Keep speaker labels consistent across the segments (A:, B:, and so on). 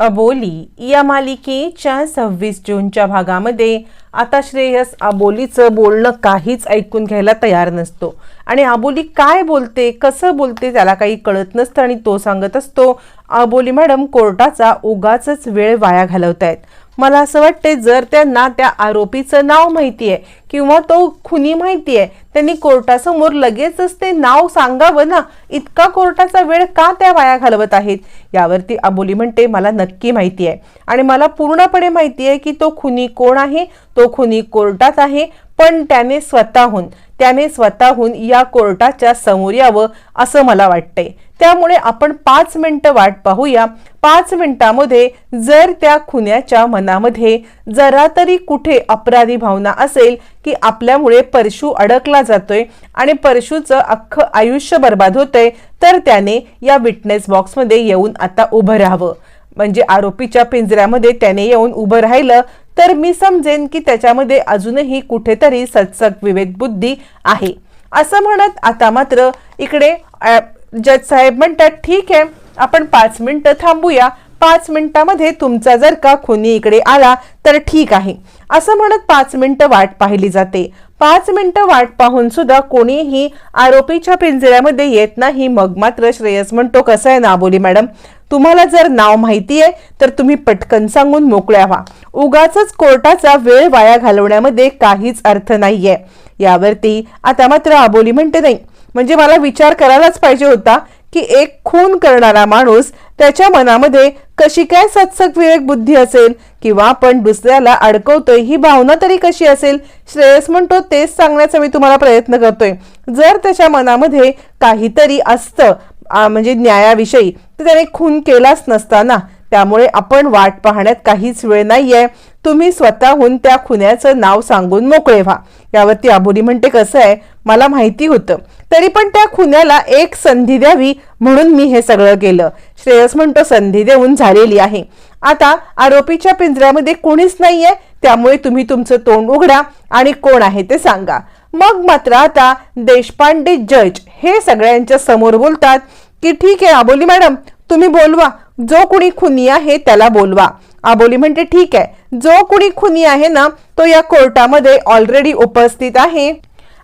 A: अबोली या मालिकेच्या सव्वीस जूनच्या भागामध्ये आता श्रेयस अबोलीचं बोलणं काहीच ऐकून घ्यायला तयार नसतो. आणि अबोली काय बोलते कसं बोलते त्याला काही कळत नसतं आणि तो सांगत असतो अबोली मॅडम कोर्टाचा उगाच वेळ वाया घालवतायत. मला असं वाटते जर त्यांना त्या आरोपीचं नाव माहिती आहे किंवा तो खुनी माहिती आहे त्यांनी कोर्टासमोर लगेचच ते नाव सांगावं ना? इतका कोर्टाचा वेळ का त्या वाया घालवत आहेत? यावरती अबोली म्हणते मला नक्की माहिती आहे आणि मला पूर्णपणे माहिती आहे की तो खुनी कोण आहे? तो खुनी कोर्टात आहे पण त्याने स्वतःहून त्याने स्वतःहून या कोर्टाच्या समोर यावं असं मला वाटतंय. त्यामुळे आपण पाच मिनिटं वाट पाहूया. पाच मिनिटामध्ये जर त्या खुन्याच्या मनामध्ये जरा तरी कुठे अपराधी भावना असेल की आपल्यामुळे परशू अडकला जातोय आणि परशूचं अख्खं आयुष्य बर्बाद होतंय तर त्याने या विटनेस बॉक्समध्ये येऊन आता उभं राहावं. म्हणजे आरोपीच्या पिंजऱ्यामध्ये त्याने येऊन उभं राहिलं तर मी समजेन की त्याच्यामध्ये अजूनही कुठेतरी सत्सक विवेक बुद्धी आहे. असं म्हणत आता मात्र इकडे जज साहेब म्हणतात ठीक आहे आपण पाच मिनिटं थांबूया. पाच मिनिटामध्ये तुमचा जर का खुनी इकडे आला तर ठीक आहे. असं म्हणत पाच मिनिटं वाट पाहिली जाते. पाच मिनिटं वाट पाहून सुद्धा कोणीही आरोपीच्या पिंजऱ्यामध्ये येत नाही. मग मात्र श्रेयस म्हणतो कसं आहे ना बोली मॅडम? तुम्हाला जर नाव माहिती आहे तर तुम्ही पटकन सांगून मोकळ्या व्हा. उगाच कोर्टाचा वेळ वाया घालवण्यामध्ये काहीच अर्थ नाहीये. यावरती आता मात्र आबोली म्हणते नाही. म्हणजे मला विचार करायलाच पाहिजे होता की एक खून करणारा माणूस त्याच्या मनामध्ये कशी काय सत्सक विवेक बुद्धी असेल किंवा आपण दुसऱ्याला अडकवतोय ही भावना तरी कशी असेल? श्रेयस म्हणतो तेच सांगण्याचा मी तुम्हाला प्रयत्न करतोय. जर त्याच्या मनामध्ये काहीतरी असतं म्हणजे न्यायाविषयी तर त्याने खून केलाच नसताना त्यामुळे आपण वाट पाहण्यात काहीच वेळ नाहीये. तुम्ही स्वतःहून त्या खुन्याचं नाव सांगून मोकळे व्हा. यावरती आबोली म्हणते कसं आहे? मला माहिती होतं. तरी पण त्या खुन्याला एक संधी द्यावी म्हणून मी हे सगळं केलं. श्रेयस म्हणतो संधी देऊन झालेली आहे. आता आरोपीच्या पिंजऱ्यामध्ये कोणीच नाहीये. त्यामुळे तुम्ही तुमचं तोंड उघडा आणि कोण आहे ते सांगा. मग मात्र आता देशपांडे जज हे सगळ्यांच्या समोर बोलतात की ठीक आहे आबोली मॅडम तुम्ही बोलवा. जो कुणी खुनी आहे त्याला बोलवा. आबोली म्हणते ठीक आहे. जो कुणी खुनी आहे ना तो या कोर्टामध्ये ऑलरेडी उपस्थित आहे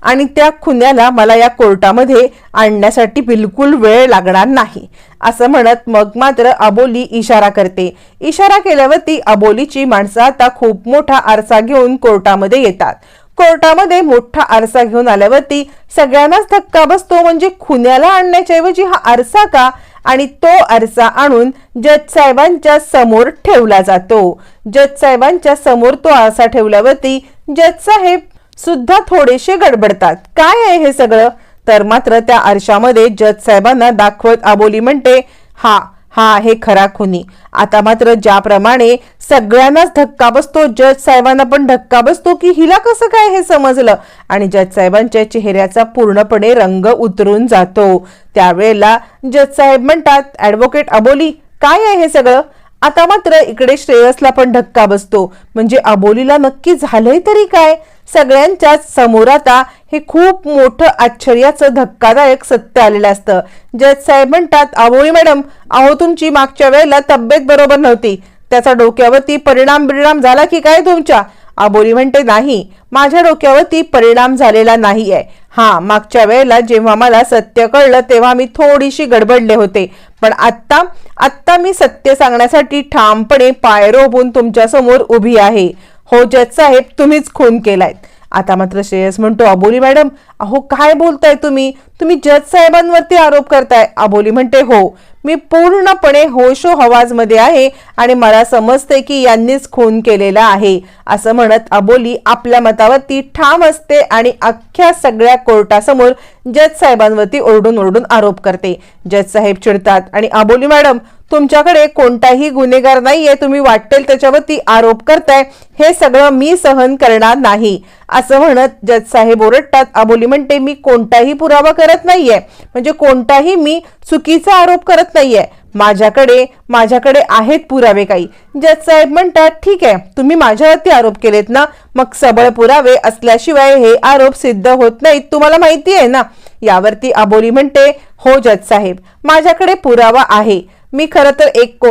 A: आणि त्या खुन्याला मला या कोर्टामध्ये आणण्यासाठी बिलकुल वेळ लागणार नाही. असं म्हणत मग मात्र अबोली इशारा करते. इशारा केल्यावरती अबोलीची माणसं आता खूप मोठा आरसा घेऊन कोर्टामध्ये येतात. कोर्टामध्ये मोठा आरसा घेऊन आल्यावरती सगळ्यांनाच धक्का बसतो म्हणजे खुन्याला आणण्याच्या ऐवजी हा आरसा का? आणि तो आरसा आणून जज साहेबांच्या समोर ठेवला जातो. जज साहेबांच्या समोर तो आरसा ठेवल्यावरती जज साहेब सुद्धा थोडेसे गडबडतात. काय आहे हे सगळं? तर मात्र त्या आरशामध्ये जज साहेबांना दाखवत आबोली म्हणते हा हा आहे खरा खुनी. आता मात्र ज्याप्रमाणे सगळ्यांनाच धक्का बसतो. जज साहेबांना पण धक्का बसतो की हिला कसं काय हे समजलं? आणि जज साहेबांच्या चेहऱ्याचा पूर्णपणे रंग उतरून जातो. त्यावेळेला जज साहेब म्हणतात ऍडव्होकेट अबोली काय आहे हे सगळं? आता मात्र इकडे श्रेयसला पण धक्का बसतो. म्हणजे अबोलीला नक्की झालंय तरी काय? सगळ्यांच्याच समोर आता हे खूप मोठं आश्चर्याचं धक्कादायक सत्य आलेलं असतं. जज साहेब म्हणतात अबोली मॅडम अहो तुमची मागच्या वेळेला तब्येत बरोबर नव्हती. त्याचा डोक्यावरती परिणाम बिरणाम झाला की काय तुमच्या? आबोली म्हणते नाही माझ्या डोक्यावरती परिणाम झालेला नाही आहे हा मागच्या वेळेला जेव्हा मला सत्य कळलं तेव्हा मी थोडीशी गडबडले होते. पण आत्ता आत्ता मी सत्य सांगण्यासाठी ठामपणे पाय तुमच्यासमोर उभी आहे. हो जज साहेब तुम्हीच खून केलायत. आता मात्र श्रेयस म्हणतो अबोली मॅडम अहो काय बोलताय तुम्ही? तुम्ही जज साहेबांवरती आरोप करताय. अबोली म्हणते हो मी पूर्णपणे होशो हवाजमध्ये आहे आणि मला समजते की यांनीच खून केलेला आहे. असं म्हणत अबोली आपल्या मतावरती ठाम असते आणि अख्ख्या सगळ्या कोर्टासमोर जज साहेबांवरती ओरडून ओरडून आरोप करते. जज साहेब चिडतात आणि अबोली मॅडम तुमच्याकडे कोणताही गुन्हेगार नाहीये तुम्ही वाटेल त्याच्यावरती आरोप करताय. हे सगळं मी सहन करणार नाही. असं म्हणत जज साहेब ओरडतात. अबोली म्हणते मी कोणताही पुरावा करत नाहीये. म्हणजे कोणताही मी चुकीचा आरोप करत नाहीये. माझ्याकडे माझ्याकडे आहेत पुरावे काही. जज साहेब म्हणतात ठीक आहे तुम्ही माझ्यावरती आरोप केलेत ना मग सबळ पुरावे असल्याशिवाय हे आरोप सिद्ध होत नाहीत तुम्हाला माहिती आहे ना? यावरती अबोली म्हणते हो जज साहेब माझ्याकडे पुरावा आहे. मी खरं तर एक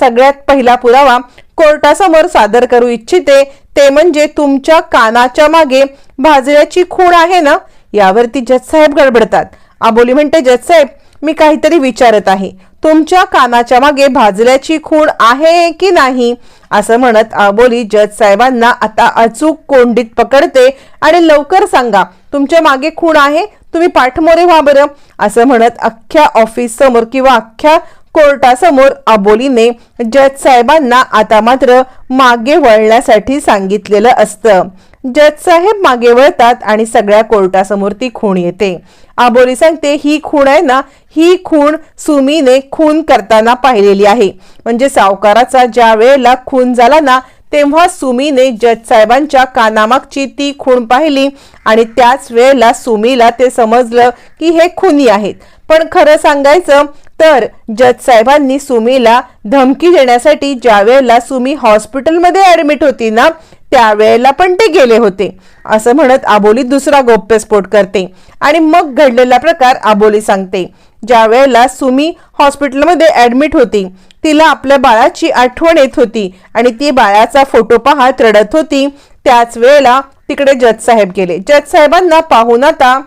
A: सगळ्यात पहिला पुरावा कोर्टासमोर सादर करू इच्छिते. ते म्हणजे तुमच्या कानाच्या मागे भाजळ्याची खूण आहे ना? यावरती जज साहेब गडबडतात. आबोली म्हणते जज साहेब मी काहीतरी विचारत आहे. तुमच्या कानाच्या मागे भाजल्याची खूण आहे की नाही? असं म्हणत आबोली जज साहेबांना आता अचूक कोंडीत पकडते आणि लवकर सांगा तुमच्या मागे खूण आहे? तुम्ही पाठमोरे व्हा बरं. असं म्हणत अख्ख्या ऑफिस समोर किंवा अख्ख्या कोर्टासमोर अबोलीने जज साहेबांना आता मात्र मागे वळण्यासाठी सांगितलेलं असतं. जज साहेब मागे वळतात आणि सगळ्या कोर्टासमोर ती खूण येते. आबोली सांगते ही खूण आहे ना ही खूण सुमीने खून करताना पाहिलेली आहे. म्हणजे सावकाराचा ज्या वेळेला खून झाला ना तेव्हा सुमीने जज साहेबांच्या कानामागची ती खूण पाहिली आणि त्याच वेळेला सुमीला ते समजलं की हे खुनी आहेत. पण खरं सांगायचं तर जज साहेबांनी सुमीला धमकी देण्यासाठी ज्या वेळेला सुमी हॉस्पिटलमध्ये ऍडमिट होती ना त्यावेळेला पण ते गेले होते. असं म्हणत आबोली दुसरा गोप्यस्फोट करते आणि मग घडलेला प्रकार आबोली सांगते. ज्या वेळेला सुमी हॉस्पिटलमध्ये ऍडमिट होती तिला आपल्या बाळाची आठवण येत होती आणि ती बाळाचा फोटो पाहत रडत होती. त्याच वेळेला तिकडे जज साहेब गेले. जज साहेबांना पाहून आता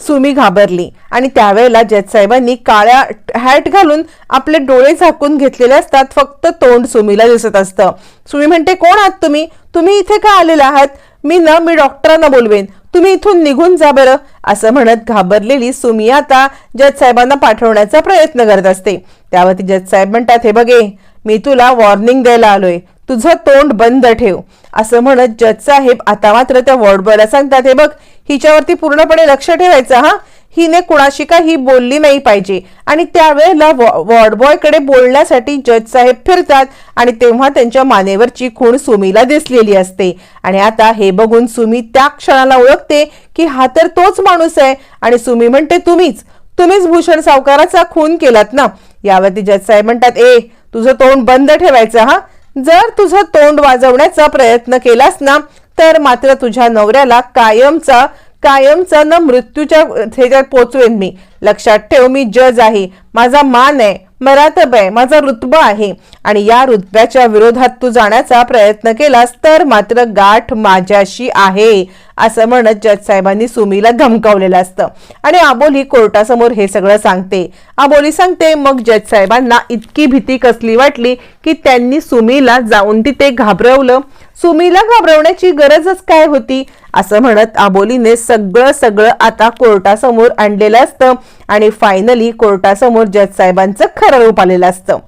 A: सुमी घाबरली आणि त्यावेळेला जज साहेबांनी काळ्या हॅट घालून आपले डोळे झाकून घेतलेले असतात. फक्त तोंड सुमीला दिसत असतं. सुमी म्हणते कोण आहात तुम्ही? तुम्ही इथे का आलेला आहात? मी ना मी डॉक्टरांना बोलवेन. तुम्ही इथून निघून जा बरं. असं म्हणत घाबरलेली सुमी आता जज साहेबांना पाठवण्याचा प्रयत्न करत असते. त्यावरती जज साहेब म्हणतात हे बघे मी तुला वॉर्निंग द्यायला आलोय. तुझं तोंड बंद ठेव. असं म्हणत जज साहेब आता मात्र त्या वॉर्डबॉयला सांगतात हे बघ हिच्यावरती पूर्णपणे लक्ष ठेवायचं हा? हिने कुणाशी काही बोलली नाही पाहिजे. आणि त्यावेळेला वॉर्डबॉयकडे बोलण्यासाठी जज साहेब फिरतात आणि तेव्हा त्यांच्या मानेवरची खूण सुमीला दिसलेली असते. आणि आता हे बघून सुमी त्या क्षणाला ओळखते की हा तर तोच माणूस आहे. आणि सुमी म्हणते तुम्हीच तुम्हीच भूषण सावकाराचा खून केलात ना? यावरती जज साहेब म्हणतात ए तुझं तोंड बंद ठेवायचं हा? जर तुझं तोंड वाजवण्याचा प्रयत्न केलास ना तर मात्र तुझ्या नवऱ्याला कायमचा कायमचा न मृत्यूच्या ह्याच्यात पोचवेन मी. लक्षात ठेव मी जज आहे. माझा मान आहे. मरातब आहे. माझा रुतबा आहे. आणि या रुतब्याच्या विरोधात तू जाण्याचा प्रयत्न केलास तर मात्र गाठ माझ्याशी आहे असं म्हणत जज साहेबांनी सुमीला धमकावलेलं असतं. आणि आबोली कोर्टासमोर हे सगळं सांगते. आबोली सांगते मग जज साहेबांना इतकी भीती कसली वाटली की त्यांनी सुमीला जाऊन तिथे घाबरवलं? सुमीला घाबरवण्याची गरजच काय होती? असं म्हणत आबोलीने सगळं सगळं आता कोर्टासमोर आणलेलं असतं आणि फायनली कोर्टासमोर जज साहेबांचं खरं रूप आलेलं असतं.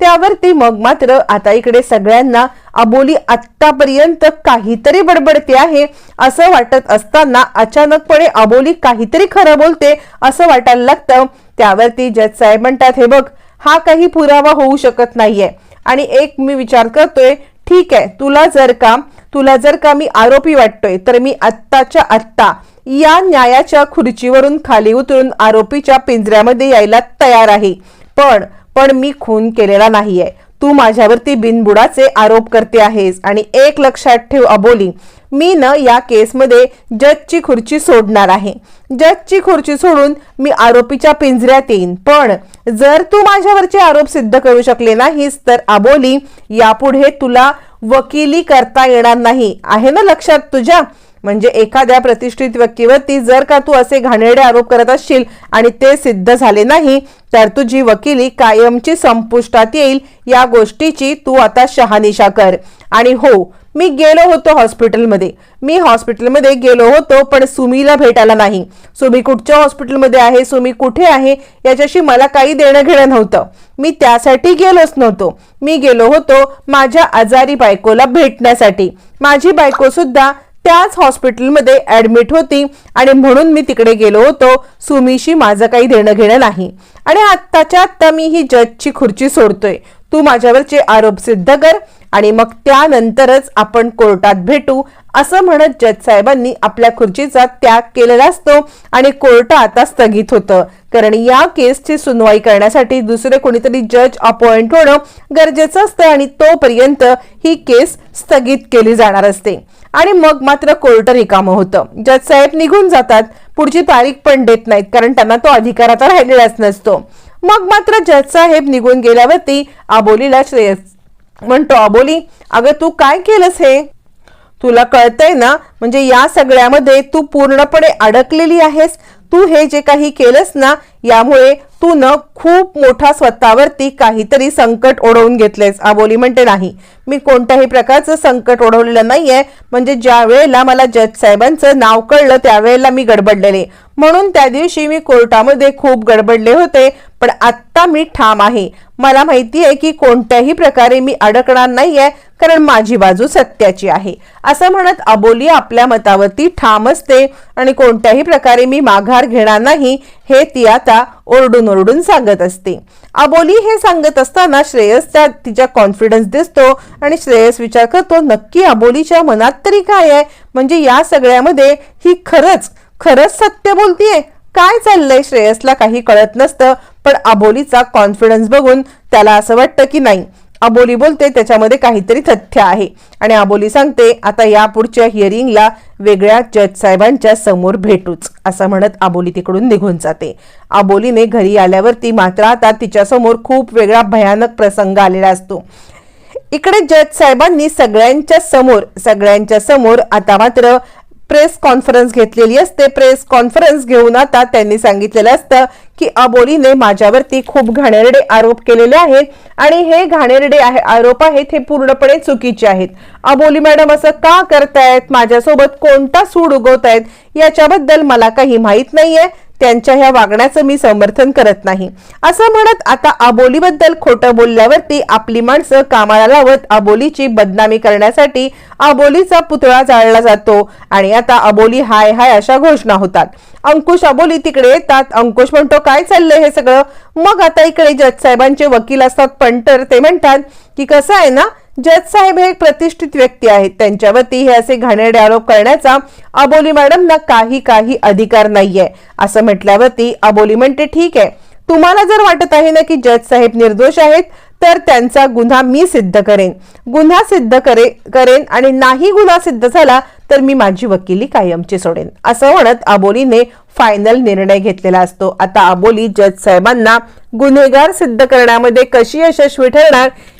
A: त्यावरती मग मात्र आता इकडे सगळ्यांना अबोली आत्तापर्यंत काहीतरी बडबडते आहे असं वाटत असताना अचानकपणे अबोली काहीतरी खरं बोलते असं वाटायला लागतं. त्यावरती जज साहेब म्हणतात हे बघ हा काही पुरावा होऊ शकत नाहीये. आणि एक मी विचार करतोय ठीक आहे तुला जर का तुला जर का मी आरोपी वाटतोय तर मी आत्ताच्या आत्ता या न्यायाच्या खुर्चीवरून खाली उतरून आरोपीच्या पिंजऱ्यामध्ये यायला तयार आहे. पण पण मी खून केलेला नाहीये. तू माझ्यावरती बिनबुडाचे आरोप करते आहेस आणि एक लक्षात ठेव अबोली मी न या केसमध्ये जजची खुर्ची सोडणार आहे. जजची खुर्ची सोडून मी आरोपीच्या पिंजऱ्यात येईन. पण जर तू माझ्यावरचे आरोप सिद्ध करू शकले नाहीस तर अबोली यापुढे तुला वकिली करता येणार नाही. आहे ना लक्षात तुझ्या? म्हणजे एखाद्या प्रतिष्ठित व्यक्तीवरती जर का तू असे घाणेरडे आरोप करत असशील आणि ते सिद्ध झाले नाही तर तुझी वकिली कायमची संपुष्टात येईल. या गोष्टीची तू आता शहानिशा कर. आणि हो मी गेलो होतो हॉस्पिटलमध्ये. मी हॉस्पिटलमध्ये गेलो होतो पण सुमीला भेटायला नाही. सुमी कुठच्या हॉस्पिटलमध्ये आहे? सुमी कुठे आहे? याच्याशी मला काही देणं घेणं नव्हतं. मी त्यासाठी गेलोच नव्हतो. मी गेलो होतो माझ्या आजारी बायकोला भेटण्यासाठी. माझी बायको सुद्धा त्याच हॉस्पिटलमध्ये ऍडमिट होती आणि म्हणून मी तिकडे गेलो होतो. सुमीशी माझं काही देणं घेणं नाही. आणि आत्ताच्या आत्ता मी ही जजची खुर्ची सोडतोय. तू माझ्यावरचे आरोप सिद्ध कर आणि मग त्यानंतरच आपण कोर्टात भेटू असं म्हणत जज साहेबांनी आपल्या खुर्चीचा त्याग केलेला असतो आणि कोर्ट आता स्थगित होतं. कारण या केसची सुनवाई करण्यासाठी दुसरे कोणीतरी जज अपॉइंट होणं गरजेचं असतं आणि तोपर्यंत ही केस स्थगित केली जाणार असते. आणि मग मात्र कोर्ट रिकामं होतं. जज साहेब निघून जातात. पुढची तारीख पण देत नाहीत कारण त्यांना तो अधिकार आता राहिलेलाच नसतो. मग मात्र जज साहेब निघून गेल्यावरती आबोलीला श्रेयस म्हणतो आबोली अगं तू काय केलंस हे? तुला कळतंय ना? म्हणजे या सगळ्यामध्ये तू पूर्णपणे अडकलेली आहेस. तू हे जे काही केलंस ना यामुळे तू न खूप मोठा स्वतःवरती काहीतरी संकट ओढवून घेतलेस. आबोली म्हणते नाही मी कोणत्याही प्रकारचं संकट ओढवलेलं नाहीये. म्हणजे ज्या वेळेला मला जज साहेबांचं नाव कळलं त्यावेळेला मी गडबडलेले. म्हणून त्या दिवशी मी कोर्टामध्ये खूप गडबडले होते. पण आत्ता मी ठाम आहे. मला माहिती आहे की कोणत्याही प्रकारे मी अडकणार नाहीये कारण माझी बाजू सत्याची आहे. असं म्हणत अबोली आपल्या मतावरती ठाम असते आणि कोणत्याही प्रकारे मी माघार घेणार नाही हे ती आता ओरडून ओरडून सांगत असते. अबोली हे सांगत असताना श्रेयस त्या तिच्या कॉन्फिडन्स दिसतो आणि श्रेयस विचार करतो नक्की अबोलीच्या मनात तरी काय आहे? म्हणजे या सगळ्यामध्ये ही खरंच खरंच सत्य बोलतीये? काय चाललंय? श्रेयसला काही कळत नसतं. पण अबोलीचा कॉन्फिडन्स बघून त्याला असं वाटतं की नाही. अबोली बोलते त्याच्यामध्ये काहीतरी तथ्य आहे. आणि अबोली सांगते आता या पुढच्या हिअरिंगला वेगळ्या जज साहेबांच्या समोर भेटूच असं म्हणत अबोली तिकडून निघून जाते. अबोलीने घरी आल्यावरती मात्र आता तिच्यासमोर खूप वेगळा भयानक प्रसंग आलेला असतो. इकडे जज साहेबांनी सगळ्यांच्या समोर सगळ्यांच्या समोर आता मात्र प्रेस कॉन्फरन्स घेतलेली असते. प्रेस कॉन्फरन्स घेऊन आता त्यांनी सांगितलेलं असतं की अबोलीने माझ्यावरती खूप घाणेरडे आरोप केलेले आहेत आणि हे घाणेरडे आहे आरोप आहेत हे पूर्णपणे चुकीचे आहेत. अबोली मॅडम असं का करतायत? माझ्यासोबत कोणता सूड उगवतायत? याच्याबद्दल मला काही माहीत नाहीये. त्यांच्या ह्या वागण्याचं मी समर्थन करत नाही. असं म्हणत आता आबोलीबद्दल खोटं बोलल्यावरती आपली माणसं कामाला लावत आबोलीची बदनामी करण्यासाठी आबोलीचा पुतळा जाळला जातो आणि आता अबोली हाय हाय अशा घोषणा होतात. अंकुश अबोली तिकडे येतात. अंकुश म्हणतो काय चाललंय हे सगळं? मग आता इकडे जज साहेबांचे वकील असतात पंटर ते म्हणतात की कसं आहे ना जज साहेब हे एक प्रतिष्ठित व्यक्ती आहेत. त्यांच्यावरती हे असे घाणेरडे आरोप करण्याचा अबोली मॅडमना काही काही अधिकार नाहीये. असं म्हटल्यावरती अबोली म्हणते ठीक आहे. तुम्हाला जर वाटत आहे ना की जज साहेब निर्दोष आहेत तर त्यांचा गुन्हा मी सिद्ध करेन. गुन्हा सिद्ध करे करेन आणि नाही गुन्हा सिद्ध झाला तर मी माझी वकिली कायमची सोडेन. असं म्हणत अबोलीने फायनल निर्णय घेतलेला असतो. आता अबोली जज साहेबांना गुन्हेगार सिद्ध करण्यामध्ये कशी यशस्वी ठरणार